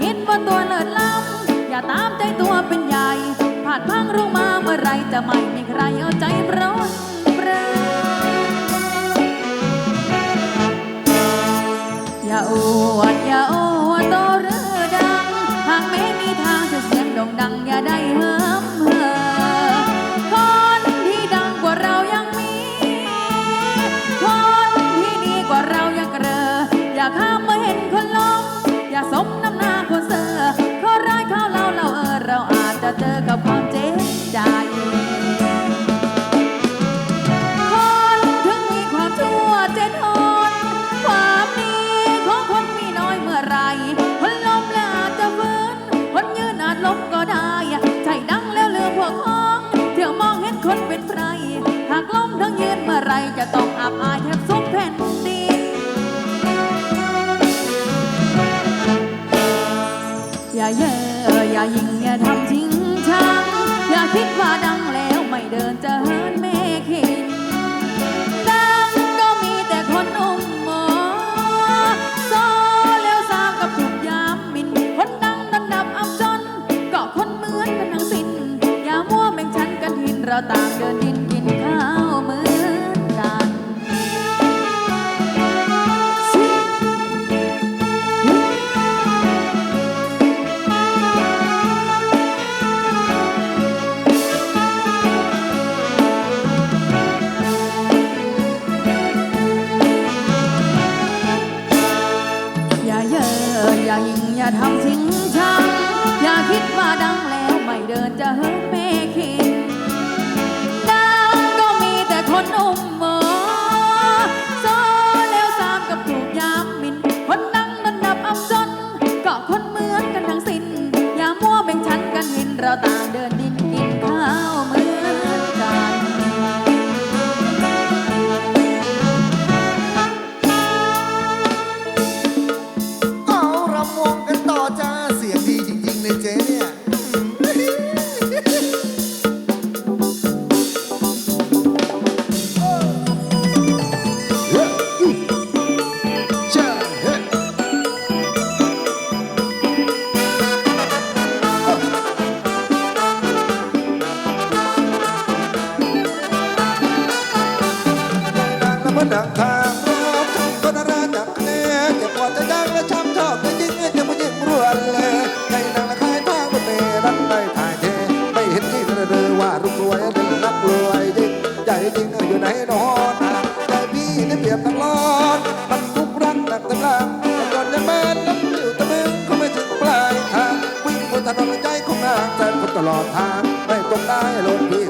คิดว่าตัวเลิศล้ำอย่าตามใจตัวเป็นใหญ่ผ่านพังลงมาเมื่อไรจะไม่มีใครเอาใจปรนเปรออย่าอวดอย่าโอวดโตเรือดังหากไม่มีทางจะเสียงโด่งดังอย่าได้เหิมายิงอย่าทำจริงชังอย่าคิดว่าดังแล้วไม่เดินจะเหินเมขินดังก็มีแต่คนอุ้มหมอโซแล้วสามกับถูกยามมิน คนดังนั้นดับอับจนก็คนเหมือนกันทั้งสิ้นอย่ามัวแบ่งชั้นกันหินเราต่างเดินดินกินข้าว ดังทางรอบทั้งคนราจากคะแนนเก็บกวาดจะดังและช้ำชอบแต่ยิ่งจะผู้หญิงรวนเลยในนางละคายทางบนเมรันได้ถ่ายเทไม่เห็นที่กระเดือว่ารูปสวยถึงนักรวยจริงใจจริงอยู่ไหนนอนใจพี่นี่เปรียบนักร้อนมันทุกรักหนักตำลังแต่ก่อนยังแม่น้ำอยู่ตะมึงก็ไม่ถึงปลายทางวิ่งบนถนนใจของนางแสนคนตลอดทางไม่ตรงได้ลงพี่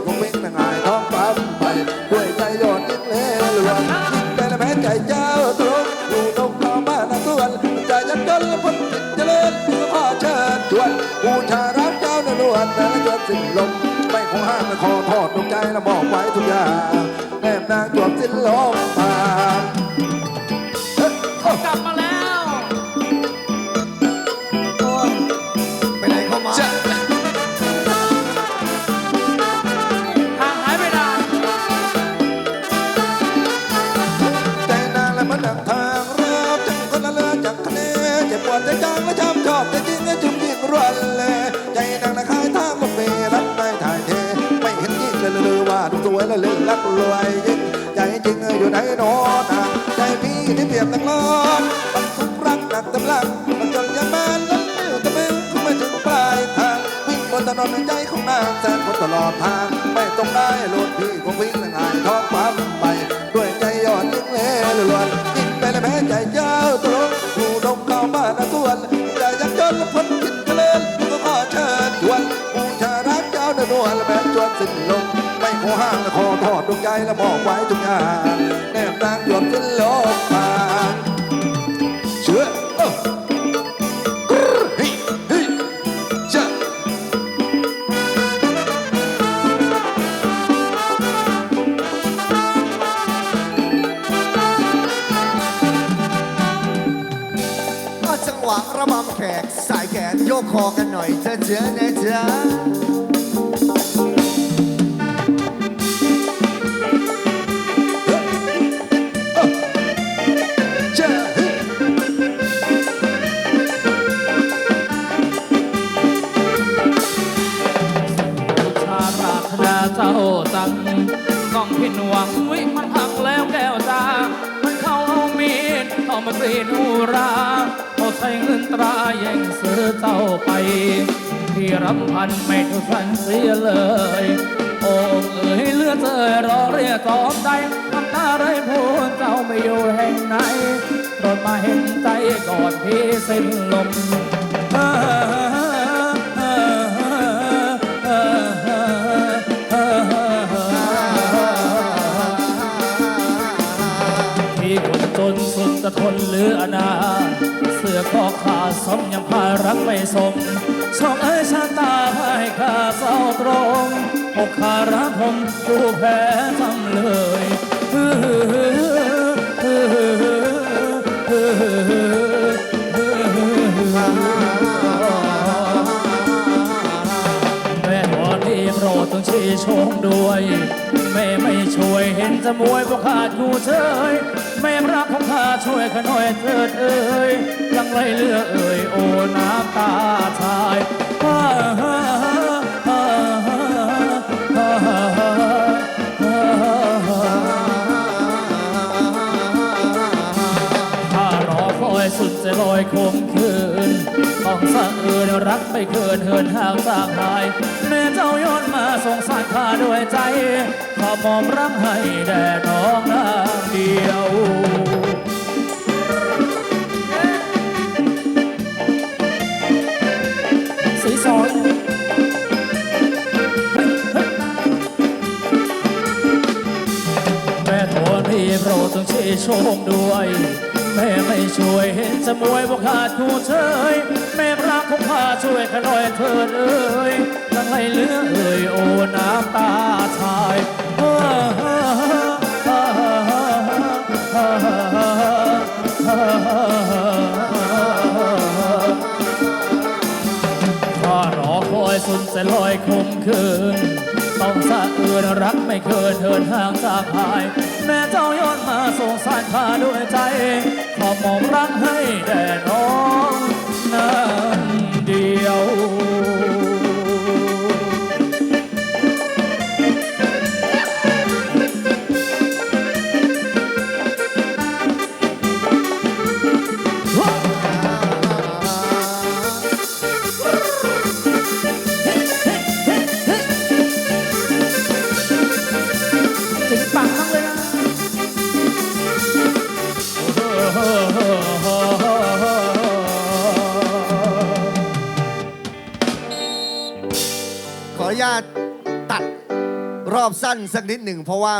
หงห้ามและขอทอดดวงใจและบอกไว้ทุกอย่างแนบนางจวบสิ้นลมปาเฮ้ยกลับมา รวยยิ่งใจจริงอยู่ไหนนอนอะใจพี่ที่เปรียบนักร้อนมันทุกรักหนักตำลังมันจนยังแม่นล้นเลี้ยวตะมึงคงไม่ถึงปลายทางวิ่งบนถนนใจของนางแสนคนตลอดทาง ไม่ต้องได้รถพี่คงวิ่งละงายท้องปั๊มไป ด้วยใจยอดยิ่งเล่ล้วนยิ่งไปและแม้ใจเจ้าตรงผู้ดมเข้ามาหน้าส่วนใจยักจนละพ้นจิตเจริญก็ขอเชิญชวนบูชารักเจ้าเนื้อนวลและแม้จวนสิ้นลม ไม่ขอห้างและขอทอดดวงใจและมอบไว้ทุกอย่างแนบนางหยดสิ้นลมมานเชื่อเออจังหวะระบำแขกสายแขนโยกคอกันหน่อยเธอเจอนะจ๊ะ เจ้าสังต้องผิดหวังวิมันหักแล้วแก้วตา มันเข้าเอามีดเข้ามากรีดอุราเขาใช้เงินตราแย่งซื้อเจ้าไป ที่รำพันไม่ทุกันเสียเลย โอ้เอ๋ยเลือดเอ่ยรอเรียกตอมใจน้ำตาไรพูนเจ้าไม่อยู่แห่งไหนรดมาเห็นใจก่อนพี่สิ้นลม สุดจะทนหลืออนา เสื้อคอขาดสมยังพารักไม่สมชองเอ้ยชาตาให้ข้าเศร้าตรงอกขารักผมดูแพ้ทำเลยแม่ขอที่โปรดต้องชี้ชมด้วยแม่ไม่ช่วย ห็นจะมวยพวกขาดอยู่เฉยแม่รักของข้าช่วยข้าหน่อยเถิดเอ่ยลังไหลเลือเอ่ยโอ้น้ำตาชายถ้ารอคอยสุดจะลอยคมคืนต้องสะเอือนรักไม่เกินเหินห่างสางหาย แม่เจ้าย้อนมาสงสารข้าด้วยใจ ขอมอบรักให้แด่น้องนางเดียวสีซอยแม่โทนพี่โปรดต้องชี้ชมด้วย แม่ไม่ช่วยเห็นจะมวยพวกขาดคู่เฉยแม่รักของข้าช่วยข้าหน่อยเถิดเอ้ยตั้งไหลเหลือเอ่ยโอ้น้ำตา สุดสลอยคมคืน ต้องสะเอือนรักไม่เคยเทินห่างจากหาย แม่เจ้าย้อนมาสงสารข้าด้วยใจ ขอมองรักให้แด่น้องน้ำเดียว อบสั้นสักนิดหนึ่งเพราะว่า